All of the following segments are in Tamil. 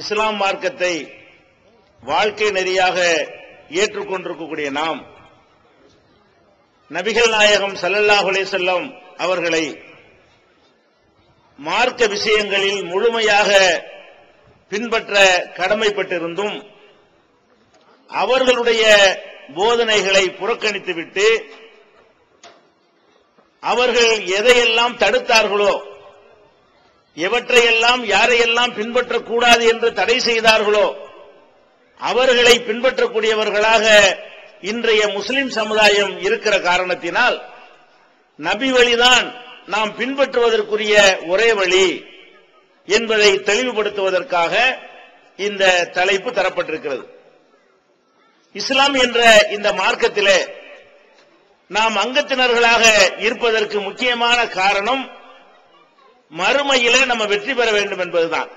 இஸ்லாம் மார்க்கத்தை வாழ்க்கை நெறியாக ஏற்றுக்கொண்டிருக்கக்கூடிய நாம் நபிகள் நாயகம் ஸல்லல்லாஹு அலைஹி அவர்களை மார்க்க விஷயங்களில் முழுமையாக பின்பற்ற கடமைப்பட்டிருந்தும் அவர்களுடைய போதனைகளை புறக்கணித்துவிட்டு அவர்கள் எதையெல்லாம் தடுத்தார்களோ எவற்றையெல்லாம் யாரையெல்லாம் பின்பற்றக்கூடாது என்று தடை செய்தார்களோ அவர்களை பின்பற்றக்கூடியவர்களாக இன்றைய முஸ்லிம் சமுதாயம் இருக்கிற காரணத்தினால் நபி வழிதான் நாம் பின்பற்றுவதற்குரிய ஒரே வழி என்பதை தெளிவுபடுத்துவதற்காக இந்த தலைப்பு தரப்பட்டிருக்கிறது. இஸ்லாம் என்ற இந்த மார்க்கத்திலே நாம் அங்கத்தினர்களாக இருப்பதற்கு முக்கியமான காரணம் மறுமையிலே நம்ம வெற்றி பெற வேண்டும் என்பதுதான்.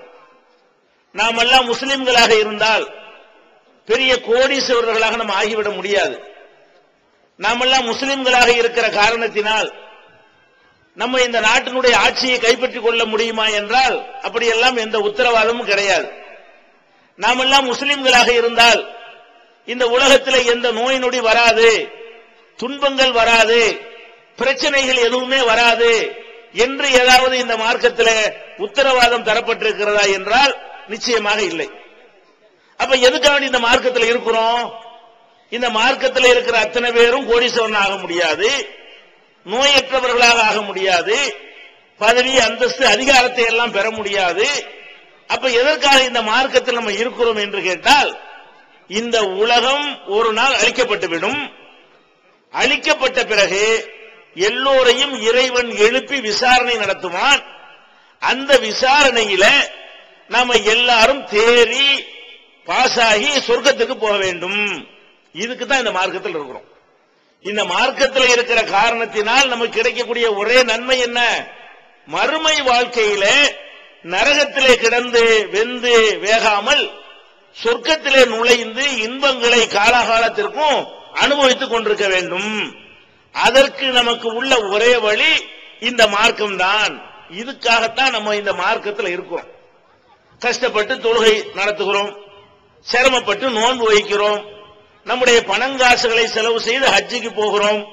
நாம் எல்லாம் முஸ்லிம்களாக இருந்தால் பெரிய கோடீஸ்வரர்களாக நம்ம ஆகிவிட முடியாது. நாமெல்லாம் முஸ்லிம்களாக இருக்கிற காரணத்தினால் நம்ம இந்த நாட்டினுடைய ஆட்சியை கைப்பற்றிக் கொள்ள முடியுமா என்றால் அப்படியெல்லாம் எந்த உத்தரவாதமும் கிடையாது. நாமெல்லாம் முஸ்லிம்களாக இருந்தால் இந்த உலகத்தில் எந்த நோய் நொடி வராது துன்பங்கள் வராது பிரச்சனைகள் எதுவுமே வராது என்று ஏதாவது இந்த மார்க்கத்தில் உத்தரவாதம் தரப்பட்டிருக்கிறதா என்றால் நிச்சயமாக இல்லை. அப்ப எதுக்காக இந்த மார்க்கத்தில் இருக்கிறோம்? இந்த மார்க்கத்தில் இருக்கிற அத்தனை பேரும் கோடீஸ்வரன் ஆக முடியாது. நோயற்றவர்களாக ஆக முடியாது. பதவி அந்தஸ்து அதிகாரத்தை எல்லாம் பெற முடியாது. அப்ப எதற்காக இந்த மார்க்கத்தில் நம்ம இருக்கிறோம் என்று கேட்டால் இந்த உலகம் ஒரு நாள் அழிக்கப்பட்டுவிடும். அழிக்கப்பட்ட பிறகு எல்லோரையும் இறைவன் எழுப்பி விசாரணை நடத்துவான். அந்த விசாரணையில நாம எல்லாரும் தேறி பாஸ் ஆகி சொர்க்கத்துக்கு போக வேண்டும். இதுக்கு தான் இந்த மார்க்கத்தில் இருக்கிறோம். இந்த மார்க்கத்தில் இருக்கிற காரணத்தினால் நமக்கு கிடைக்கக்கூடிய ஒரே நன்மை என்ன? மறுமை வாழ்க்கையில நரகத்திலே கிடந்து வெந்து வேகாமல் சொர்க்கத்திலே நுழைந்து இன்பங்களை காலாகாலத்திற்கும் அனுபவித்துக் கொண்டிருக்க வேண்டும். அதற்கு நமக்கு உள்ள ஒரே வழி இந்த மார்க்கம் தான் இதுக்காகத்தான் நம்ம இந்த மார்க்கத்தில் இருக்கிறோம். கஷ்டப்பட்டு தொழுகை நடத்துகிறோம். சிரமப்பட்டு நோன்பு வைக்கிறோம். நம்முடைய பணங்காசுகளை செலவு செய்து ஹஜ்ஜுக்கு போகிறோம்.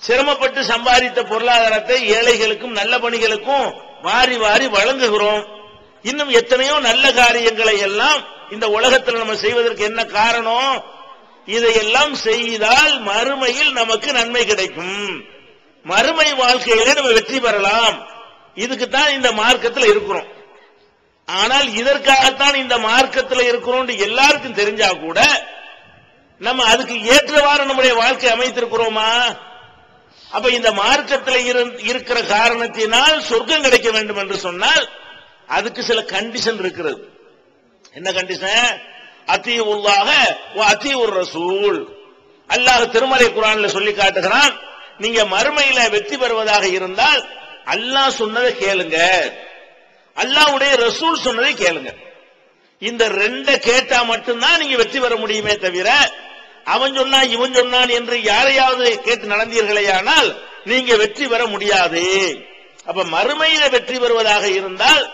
சிரமப்பட்டு சம்பாதித்த பொருளாதாரத்தை ஏழைகளுக்கும் நல்ல பணிகளுக்கும் வாரி வாரி வழங்குகிறோம். இன்னும் எத்தனையோ நல்ல காரியங்களை எல்லாம் இந்த உலகத்தில் நம்ம செய்வதற்கு என்ன காரணம்? இதையெல்லாம் செய்தால் மறுமையில் நமக்கு நன்மை கிடைக்கும். மறுமை வாழ்க்கையிலே நம்ம வெற்றி பெறலாம். இதுக்கு தான் இந்த மார்க்கத்தில் இருக்கிறோம். ஆனால் இதற்காகத்தான் இந்த மார்க்கத்தில் இருக்கிறோம் எல்லாருக்கும் தெரிஞ்சா கூட நம்ம அதுக்கு ஏற்றவாறு நம்முடைய வாழ்க்கை அமைத்திருக்கிறோமா? அப்ப இந்த மார்க்கத்தில் இருக்கிற காரணத்தினால் சொர்க்கம் கிடைக்க வேண்டும் என்று சொன்னால் அதுக்கு சில கண்டிஷன் இருக்கிறது. என்ன கண்டிஷன் அத்தீவுல்லாக அத்தீவுர் ரசூல். அல்லாஹ் திருமலை குரான்ல சொல்லி காட்டுகிறான் நீங்க மறுமையில வெற்றி பெறுவதாக இருந்தால் அல்லாஹ் சொன்னதை கேளுங்க. அல்லாஹ்வுடைய ரசூல் சொன்னதை கேளுங்க. இந்த ரெண்ட கேட்டா மட்டும்தான் நீங்க வெற்றி பெற முடியுமே தவிர அவன் சொன்னான் இவன் சொன்னான் என்று யாரையாவது கேட்டு நடந்தீர்களேயானால் நீங்க வெற்றி பெற முடியாது. அப்ப மறுமையில வெற்றி பெறுவதாக இருந்தால்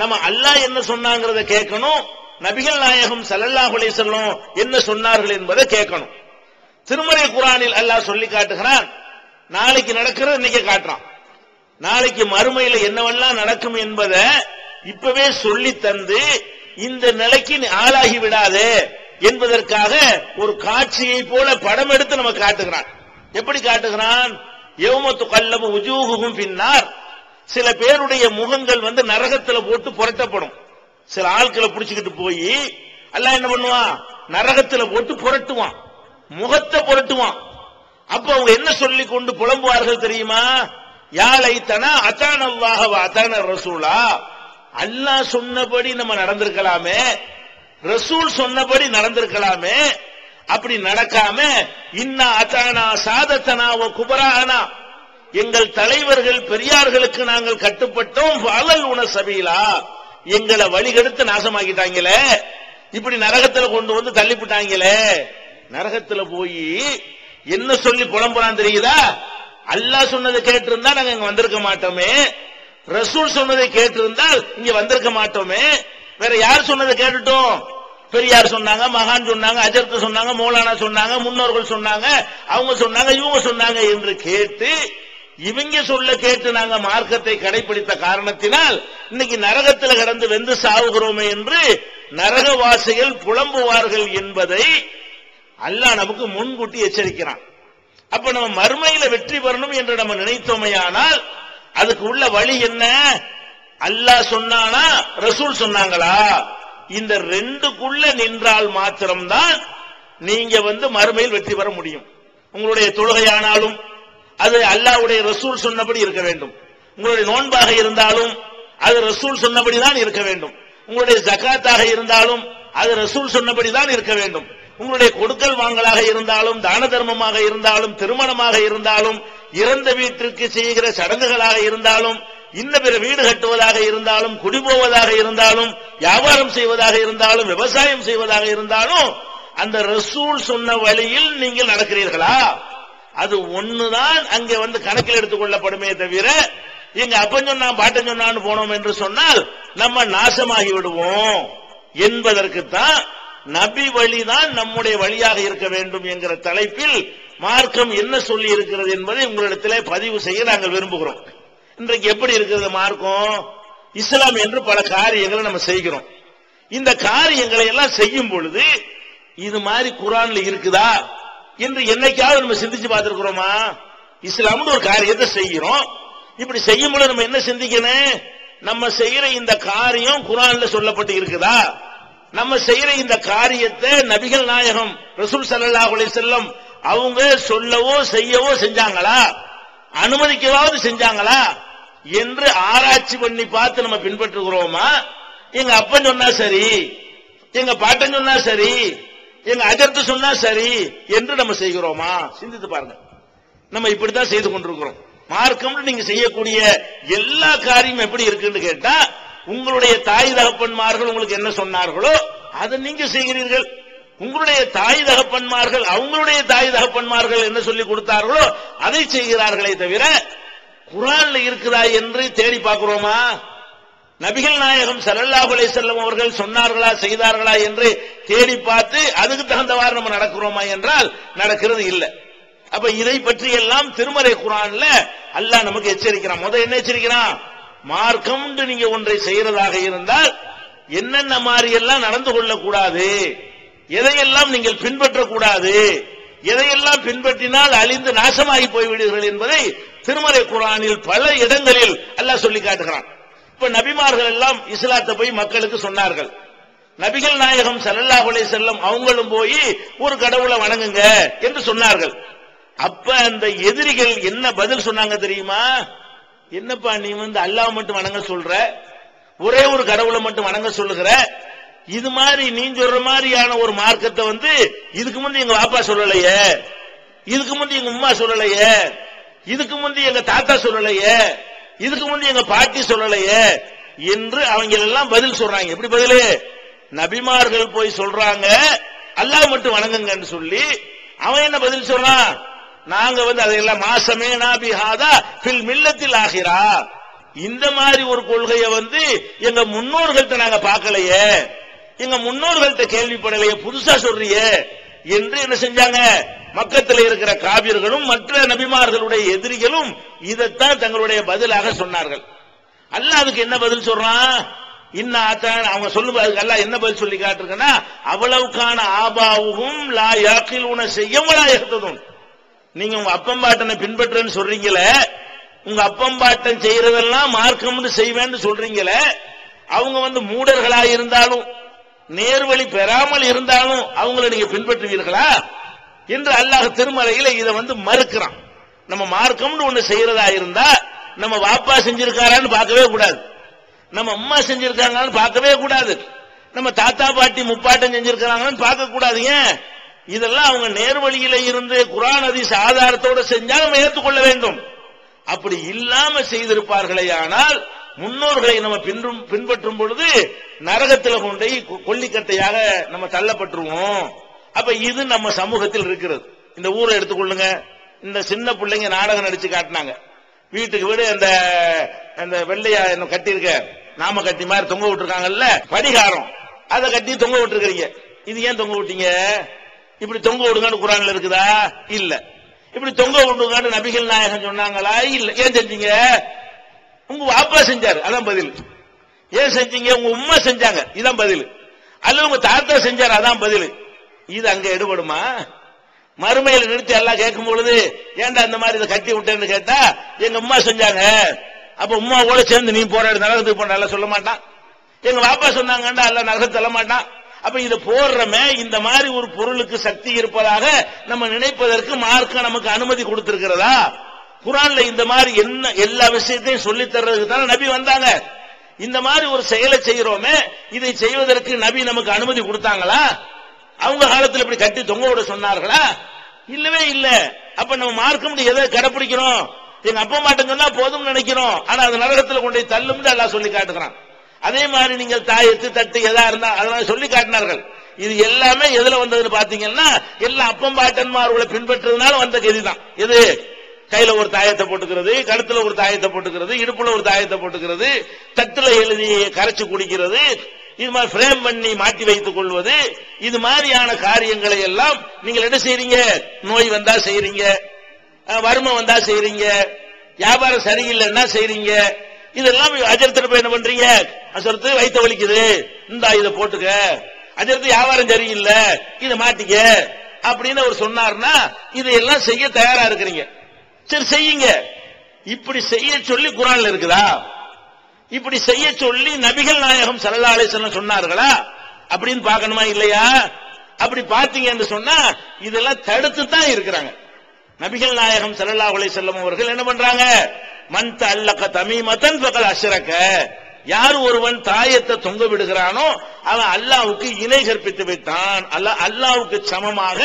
நம்ம அல்லாஹ் என்ன சொன்னாங்கிறத கேட்கணும் நபிகள் நாயகம் சல்லல்லாஹு அலைஹி என்ன சொன்னார்கள் என்பதை கேட்கணும். திருமறை குரானில் அல்லாஹ் சொல்லி காட்டுகிறான் நாளைக்கு நடக்கிறது இன்னைக்கு காட்டுறான். நாளைக்கு மறுமையில என்னவெல்லாம் நடக்கும் என்பதை இப்பவே சொல்லி தந்து இந்த நிலைக்கு நீ ஆளாகி விடாதே என்பதற்காக ஒரு காட்சியை போல படம் எடுத்து நம்ம காட்டுகிறான். எப்படி காட்டுகிறான்? எவமத்து கல்லமும் உஜூகுகும் பின்னார் சில பேருடைய முகங்கள் வந்து நரகத்துல போட்டு புரட்டப்படும். சில ஆட்களை பிடிச்சுக்கிட்டு போய் எல்லாம் என்ன பண்ணுவான்? நரகத்துல போட்டு புரட்டுவான். முகத்தை புரட்டுவான். அப்ப அவங்க என்ன சொல்லி கொண்டு புலம்புவார்கள் தெரியுமா? யாழைத்தனா தனா அத்தான அல்லாஹ் அத்தான ரசூலா. அல்லாஹ் சொன்னபடி நம்ம நடந்திருக்கலாமே. ரசூல் சொன்னபடி நடந்திருக்கலாமே. அப்படி நடக்காம இன்னா அத்தானா சாதத்தனா குபரானா. எங்கள் தலைவர்கள் பெரியார்களுக்கு நாங்கள் கட்டுப்பட்டோம். அலல் உண சபீலா. எங்களை வழிகெடுத்து நாசமாக்கிட்டாங்களே. இப்படி நரகத்துல கொண்டு வந்து தள்ளிவிட்டாங்களே நரகத்துல போய் என்ன சொல்லி புலம்புறான் தெரியுதா? அல்லாஹ் சொன்னதை கேட்டிருந்தா நாங்க இங்க வந்திருக்க மாட்டோமே. ரசூல் சொன்னதை கேட்டிருந்தால் இங்க வந்திருக்க மாட்டோமே. வேற யார் சொன்னதை கேட்டுட்டோம்? பெரியார் சொன்னாங்க மகான் சொன்னாங்க அஜர்த்து சொன்னாங்க மௌலானா சொன்னாங்க முன்னோர்கள் சொன்னாங்க அவங்க சொன்னாங்க இவங்க சொன்னாங்க என்று கேட்டு இவங்க சொல்ல கேட்டு நாங்க மார்க்கத்தை கடைபிடித்த காரணத்தினால் இன்னைக்கு நரகத்துல கடந்து வெந்து சாவுகிறோமே என்று நரகவாசிகள் புலம்புவார்கள் என்பதை அல்லாஹ் நமக்கு முன்கூட்டி எச்சரிக்கிறான். அப்ப நம்ம மறுமையில வெற்றி பெறணும் என்று நம்ம நினைத்தோமையானால் அதுக்கு உள்ள வழி என்ன? அல்லாஹ் சொன்னானா? ரசூல் சொன்னாங்களா? இந்த ரெண்டுக்குள்ள நின்றால் மாத்திரம்தான் நீங்க வந்து மறுமையில் வெற்றி பெற முடியும். உங்களுடைய தொழுகையானாலும் அது அல்லாவுடைய ரசூல் சொன்னபடி இருக்க வேண்டும். உங்களுடைய நோன்பாக இருந்தாலும் அது ரசூல் சொன்னபடி தான் இருக்க வேண்டும். உங்களுடைய ஜகாத்தாக இருந்தாலும் அது ரசூல் சொன்னபடி தான் இருக்க வேண்டும். உங்களுடைய கொடுக்கல் வாங்கலாக இருந்தாலும் தான தர்மமாக இருந்தாலும் திருமணமாக இருந்தாலும் இறந்த வீட்டிற்கு செய்கிற சடங்குகளாக இருந்தாலும் இன்ன பிற வீடு கட்டுவதாக இருந்தாலும் குடிபோவதாக இருந்தாலும் வியாபாரம் செய்வதாக இருந்தாலும் விவசாயம் செய்வதாக இருந்தாலும் அந்த ரசூல் சொன்ன வழியில் நீங்கள் நடக்கிறீர்களா? அது ஒண்ணுதான் அங்க வந்து கணக்கில் எடுத்துக் கொள்ளப்படுமே தவிர இங்க அப்பன் சொன்னான் பாட்டன் சொன்னான்னு போனோம் என்று சொன்னால் நம்ம நாசமாகி விடுவோம். என்பதற்குத்தான் நபி வழிதான் நம்முடைய வழியாக இருக்க வேண்டும் என்கிற தலைப்பில் மார்க்கம் என்ன சொல்லி இருக்கிறது என்பதை உங்களிடத்திலே பதிவு செய்ய நாங்கள் விரும்புகிறோம். இன்றைக்கு எப்படி இருக்கிறது மார்க்கம்? இஸ்லாம் என்று பல காரியங்களை நம்ம செய்கிறோம். இந்த காரியங்களை எல்லாம் செய்யும் பொழுது இது மாதிரி குரான்ல இருக்குதா? என்று என்னைக்காவது நம்ம சிந்திச்சு பார்த்திருக்கிறோமா? இஸ்லாம்னு ஒரு காரியத்தை செய்கிறோம் இப்படி செய்யும் பொழுது நம்ம என்ன சிந்திக்கணும்? நம்ம செய்யற இந்த காரியம் குரான்ல சொல்லப்பட்டு இருக்குதா? நம்ம செய்யற இந்த காரியத்தை நபிகள் நாயகம் ரசூல் ஸல்லல்லாஹு செல்லம் அவங்க சொல்லவோ செய்யவோ செஞ்சாங்களா? அனுமதிக்கவாவது செஞ்சாங்களா? என்று ஆராய்ச்சி பண்ணி பார்த்து நம்ம பின்பற்றுகிறோமா? எங்க அப்பன் சொன்னா சரி எங்க பாட்டன் சொன்னா சரி எங்க அஜர்த்து சொன்னா சரி என்று நம்ம செய்கிறோமா? சிந்தித்து பாருங்க. நம்ம இப்படித்தான் செய்து கொண்டிருக்கிறோம். மார்க்கம்னு நீங்க செய்யக்கூடிய எல்லா காரியமும் எப்படி இருக்குன்னு கேட்டா உங்களுடைய தாய் தகப்பன்மார்கள் உங்களுக்கு என்ன சொன்னார்களோ அதை நீங்க செய்கிறீர்கள். உங்களுடைய தாய் தகப்பன்மார்கள் அவங்களுடைய தாய் தகப்பன்மார்கள் என்ன சொல்லி கொடுத்தார்களோ அதை செய்கிறார்களே தவிர குரான்ல இருக்குதா என்று தேடி பார்க்கிறோமா? நபிகள் நாயகம் ஸல்லல்லாஹு செல்லும் அவர்கள் சொன்னார்களா செய்தார்களா என்று தேடி பார்த்து அதுக்கு தகுந்தவாறு நம்ம நடக்கிறோமா என்றால் நடக்கிறது இல்லை. அப்ப இதை பற்றி எல்லாம் திருமறை குரான்ல அல்லாஹ் நமக்கு எச்சரிக்கிறான். முத என்ன எச்சரிக்கிறான்? மார்க்கம் நீங்க ஒன்றை செய்யறதாக இருந்தால் என்னென்ன மாதிரி எல்லாம் நடந்து கொள்ளக்கூடாது? எதையெல்லாம் நீங்கள் பின்பற்றக்கூடாது? எதையெல்லாம் பின்பற்றினால் அழிந்து நாசமாகி போய்விடுவீர்கள் என்பதை திருமறை குரானில் பல இடங்களில் அல்லாஹ் சொல்லி காட்டுகிறான். இப்ப நபிமார்கள் எல்லாம் இஸ்லாத்தை போய் மக்களுக்கு சொன்னார்கள். நபிகள் நாயகம் சல்லல்லா அலைஹி செல்லம் அவங்களும் போய் ஒரு கடவுளை வணங்குங்க என்று சொன்னார்கள். அப்ப அந்த எதிரிகள் என்ன பதில் சொன்னாங்க தெரியுமா? என்னப்பா நீ வந்து அல்லாஹ் மட்டும் வணங்க சொல்ற? ஒரே ஒரு கடவுளை மட்டும் வணங்க சொல்லுகிற? இது மாதிரி நீ சொல்ற மாதிரியான ஒரு மார்க்கத்தை வந்து இதுக்கு முந்தி எங்க பாப்பா சொல்லலையே? இதுக்கு முந்தி எங்க உம்மா சொல்லலையே? இதுக்கு முந்தி எங்க தாத்தா சொல்லலையே? இதுக்கு முந்தைய எங்க பாட்டி சொல்லலையே. என்று அவங்க எல்லாம் பதில் சொல்றாங்க. எப்படி பதிலு? நபிமார்கள் போய் சொல்றாங்க. அல்லாஹ் மட்டும் வணங்குங்கன்னு சொல்லி அவன் என்ன பதில் சொல்றான்? நாங்க வந்து அதையெல்லாம் மாசமே நாபிஹாதா பில் மில்லத்தில் ஆகிறா இந்த மாதிரி ஒரு கொள்கையை வந்து எங்க முன்னோர்கள்ட்ட நாங்க பார்க்கலையே. எங்க முன்னோர்கள்ட்ட கேள்விப்படலையே. புதுசா சொல்றியே. என்று என்ன செஞ்சாங்க? மக்கத்தில் இருக்கிற காவியர்களும் மற்ற நபிமார்களுடைய எதிரிகளும் இதைத்தான் தங்களுடைய பதிலாக சொன்னார்கள். அல்லாஹ் அதுக்கு என்ன பதில் சொல்றான்? இன்ன அவங்க சொல்லும் அதுக்கு அல்லாஹ் என்ன பதில் சொல்லி காட்டிருக்கன்னா அவ்வளவுக்கான ஆபாவும் லா யாக்கில் செய்யவளா இருந்ததும் நீங்க உங்க அப்பம்பாட்டனை பின்பற்றுன்னு சொல்றீங்களே உங்க அப்பம்பாட்டன் செய்யறதெல்லாம் மார்க்கம்னு செய்வேன்னு சொல்றீங்களே அவங்க வந்து மூடர்களா இருந்தாலும் நேர்வழி பெறாமல் இருந்தாலும் அவங்களை நீங்க பின்பற்றுவீர்களா? என்று அல்லாஹ் திருமலையில இதை வந்து மறுக்கிறான். நம்ம மார்க்கம்னு ஒண்ணு செய்யறதா இருந்தா நம்ம வாப்பா செஞ்சிருக்காரான்னு பார்க்கவே கூடாது. நம்ம அம்மா செஞ்சிருக்காங்கன்னு பார்க்கவே கூடாது. நம்ம தாத்தா பாட்டி முப்பாட்டம் செஞ்சிருக்காங்கன்னு பார்க்க கூடாது. ஏன்? இதெல்லாம் அவங்க நேர்வழியில இருந்து குரான் அதிச ஆதாரத்தோட செஞ்சா நம்ம ஏற்றுக்கொள்ள வேண்டும். அப்படி இல்லாம செய்திருப்பார்களே ஆனால் முன்னோர்களை நம்ம பின்பற்றும் பொழுது நரகத்தில் கொண்டை கொல்லிக்கட்டையாக நம்ம தள்ளப்பட்டுருவோம். அப்ப இது நம்ம சமூகத்தில் இருக்கிறது. இந்த ஊரை எடுத்துக்கொள்ளுங்க. இந்த சின்ன பிள்ளைங்க நாடகம் நடிச்சு காட்டினாங்க. வீட்டுக்கு வீடு அந்த அந்த வெள்ளையா என்ன கட்டியிருக்க நாம கட்டி மாதிரி தொங்க விட்டுருக்காங்கல்ல படிகாரம் அதை கட்டி தொங்க விட்டுருக்கீங்க இது ஏன் தொங்க விட்டீங்க? இப்படி தொங்க விடுங்கன்னு குரான்ல இருக்குதா? இல்ல. இப்படி தொங்க விடுங்கன்னு நபிகள் நாயகம் சொன்னாங்களா? இல்ல. ஏன் செஞ்சீங்க? உங்க வாப்பா செஞ்சாரு. அதான் பதில். ஏன் செஞ்சீங்க? உங்க உம்மா செஞ்சாங்க. இதான் பதில். அல்லது உங்க தாத்தா செஞ்சாரு. அதான் பதில். இது அங்க எடுபடுமா? மறுமையில் நிறுத்தி எல்லாம் கேட்கும் பொழுது ஏன்டா இந்த மாதிரி இதை கட்டி விட்டேன்னு கேட்டா எங்க அம்மா செஞ்சாங்க. அப்ப கூட சேர்ந்து நீ போராடு நரகத்துக்கு போன சொல்ல மாட்டான். எங்க பாப்பா சொன்னாங்கண்டா எல்லாம் நரகத்து சொல்ல மாட்டான். அப்ப இதை போடுறமே இந்த மாதிரி ஒரு பொருளுக்கு சக்தி இருப்பதாக நம்ம நினைப்பதற்கு மார்க்க நமக்கு அனுமதி கொடுத்திருக்கிறதா? குரான்ல இந்த மாதிரி என்ன எல்லா விஷயத்தையும் சொல்லி தர்றதுக்கு தானே நபி வந்தாங்க. இந்த மாதிரி ஒரு செயலை செய்யறோமே இதை செய்வதற்கு நபி நமக்கு அனுமதி கொடுத்தாங்களா? அவங்க காலத்துல இப்படி கட்டி தொங்க விட சொன்னார்களா? இல்லவே இல்ல. அப்ப நம்ம மார்க்கம் எதை கடைபிடிக்கிறோம் எங்க அப்பா மாட்டம் சொன்னா போதும் நினைக்கிறோம். ஆனா அது நரகத்துல கொண்டு போய் தள்ளும் எல்லாம் சொல்லி காட்டுகிறான் அதே மாதிரி நீங்கள் தாயத்து தட்டு எதா இருந்தா அதெல்லாம் சொல்லி காட்டினார்கள். இது எல்லாமே எதுல வந்ததுன்னு பாத்தீங்கன்னா எல்லா அப்பம் பாட்டன்மார்களை பின்பற்றதுனால வந்த கதி தான் எது? கையில ஒரு தாயத்தை போட்டுக்கிறது கழுத்துல ஒரு தாயத்தை போட்டுக்கிறது இடுப்புல ஒரு தாயத்தை போட்டுக்கிறது தட்டுல எழுதி கரைச்சு குடிக்கிறது இது மாதிரி ஃப்ரேம் பண்ணி மாட்டி வைத்துக் கொள்வது இது மாதிரியான காரியங்களை எல்லாம் நீங்கள் என்ன செய்றீங்க? நோய் வந்தா செய்றீங்க. வறுமை வந்தா செய்றீங்க. வியாபாரம் சரியில்லைன்னா செய்றீங்க? இதெல்லாம் அஜரத்துல போய் என்ன பண்றீங்க? அசுரத்து வைத்த வலிக்குது. இந்தா இதை போட்டுக்க. அஜரத்து வியாபாரம் சரியில்லை இதை மாட்டிக்க அப்படின்னு அவர் சொன்னார்னா இதையெல்லாம் செய்ய தயாரா இருக்கிறீங்க. சரி செய்யுங்க. இப்படி செய்ய சொல்லி குரான்ல இருக்குதா? இப்படி செய்ய சொல்லி நபிகள் நாயகம் சல்லா அலிஸ்லாம் சொன்னார்களா? அப்படின்னு பார்க்கணுமா இல்லையா? அப்படி பார்த்தீங்கன்னு சொன்னா இதெல்லாம் தடுத்து தான் இருக்கிறாங்க. நபிகள் நாயகம் சல்லா அலைஹி செல்லம் அவர்கள் என்ன பண்றாங்க? மந்த அல்லக்க தமிமத்தன் பகல் அசரக்க யார் ஒருவன் தாயத்தை தொங்க விடுகிறானோ அவன் அல்லாவுக்கு இணை கற்பித்து விட்டான். அல்ல அல்லாவுக்கு சமமாக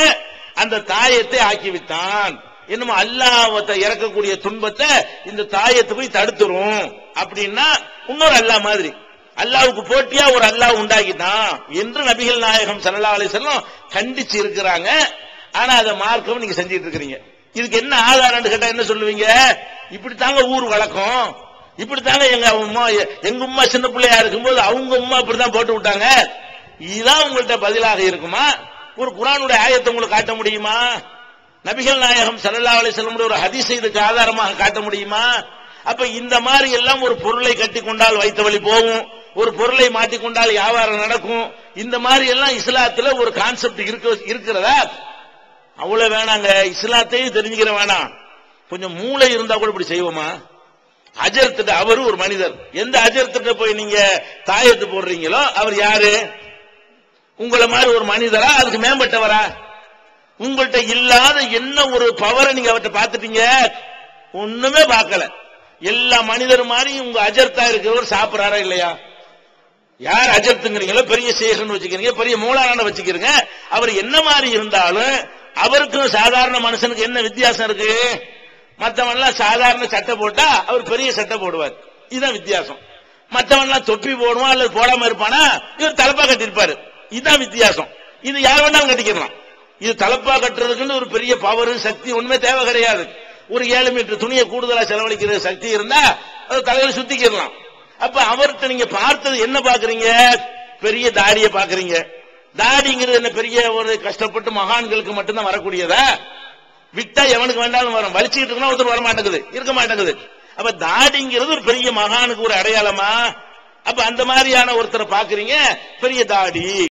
அந்த தாயத்தை ஆக்கிவிட்டான் என்னமோ அல்லாவத்தை இறக்கக்கூடிய துன்பத்தை இந்த தாயத்தை போய் தடுத்துரும். அப்படின்னா இன்னொரு அல்லாஹ் மாதிரி. அல்லாவுக்கு போட்டியா ஒரு அல்லாஹ் உண்டாக்கிட்டான் என்று நபிகள் நாயகம் சல்லா அலைஹி கண்டிச்சு இருக்கிறாங்க. ஆனா அதை மார்க்கவும் நீங்க செஞ்சிட்டு இருக்கிறீங்க. இதுக்கு என்ன ஆதாரம் கேட்டா என்ன சொல்லுவீங்க? இப்படி தாங்க ஊர் வழக்கம் இப்படி தாங்க எங்க அம்மா எங்க உமா சின்ன பிள்ளையா இருக்கும்போது அவங்க உமா இப்படிதான் போட்டு விட்டாங்க. இதுதான் உங்கள்ட்ட பதிலாக இருக்குமா? ஒரு குரானுடைய ஆயத்தை உங்களுக்கு காட்ட முடியுமா? நபிகள் நாயகம் சல்லா அலைஹி வஸல்லம் ஒரு ஹதிசை இதுக்கு ஆதாரமாக காட்ட முடியுமா? அப்ப இந்த மாதிரி எல்லாம் ஒரு பொருளை கட்டி கொண்டால் வைத்த வழி போகும். ஒரு பொருளை மாட்டிக்கொண்டால் வியாபாரம் நடக்கும். இந்த மாதிரி எல்லாம் இஸ்லாத்துல ஒரு கான்செப்ட் இருக்க இருக்கிறதா? அவ்வளவு வேணாங்க. இஸ்லாத்தையும் தெரிஞ்சுக்கிற வேணாம். கொஞ்சம் மூளை இருந்தா கூட இப்படி செய்வோமா? அஜர்த்திட்ட அவரு ஒரு மனிதர். எந்த அஜர்த்திட்ட போய் நீங்க தாயத்து போடுறீங்களோ அவர் யாரு? உங்களை மாதிரி ஒரு மனிதரா? அதுக்கு மேம்பட்டவரா? உங்கள்கிட்ட இல்லாத என்ன ஒரு பவரை நீங்க அவர்கிட்ட பார்த்துட்டீங்க? ஒண்ணுமே பார்க்கல. எல்லா மனிதர் மாதிரி உங்க அஜர்த்தா இருக்கிறவர் சாப்பிடறாரா இல்லையா? யார் அஜர்த்துங்கிறீங்களோ பெரிய சேகர்னு வச்சுக்கிறீங்க பெரிய மூலான வச்சுக்கிறீங்க அவர் என்ன மாதிரி இருந்தாலும் அவருக்கும் சாதாரண மனுஷனுக்கு என்ன வித்தியாசம் இருக்கு? மத்தவன் எல்லாம் சாதாரண சட்டை போட்டா அவர் பெரிய சட்டை போடுவார். இதுதான் வித்தியாசம். மற்றவன்லாம் தொப்பி போடுவான் அல்லது போடாம இருப்பானா? இவர் தலப்பா கட்டியிருப்பாரு. இதுதான் வித்தியாசம். இது யார் வேணாலும் கட்டிக்கலாம் இது தலப்பா கட்டுறதுக்குன்னு ஒரு பெரிய பவர் சக்தி ஒண்ணுமே தேவை கிடையாது. ஒரு ஏழு மீட்டர் துணியை கூடுதலா செலவழிக்கிற சக்தி இருந்தா அது தலையில சுத்திக்கிடலாம். அப்ப அவர்கிட்ட நீங்க பார்த்தது என்ன பாக்குறீங்க பெரிய தாடிய பாக்குறீங்க தாடிங்கிறது என்ன பெரிய ஒரு கஷ்டப்பட்டு மகான்களுக்கு மட்டும்தான் வரக்கூடியதா? விட்டா எவனுக்கு வேண்டாலும் வரும். வலிச்சுக்கிட்டு இருக்கணும் ஒருத்தர் வர மாட்டேங்குது இருக்க மாட்டேங்குது. அப்ப தாடிங்கிறது ஒரு பெரிய மகானுக்கு ஒரு அடையாளமா? அப்ப அந்த மாதிரியான ஒருத்தரை பாக்குறீங்க பெரிய தாடி.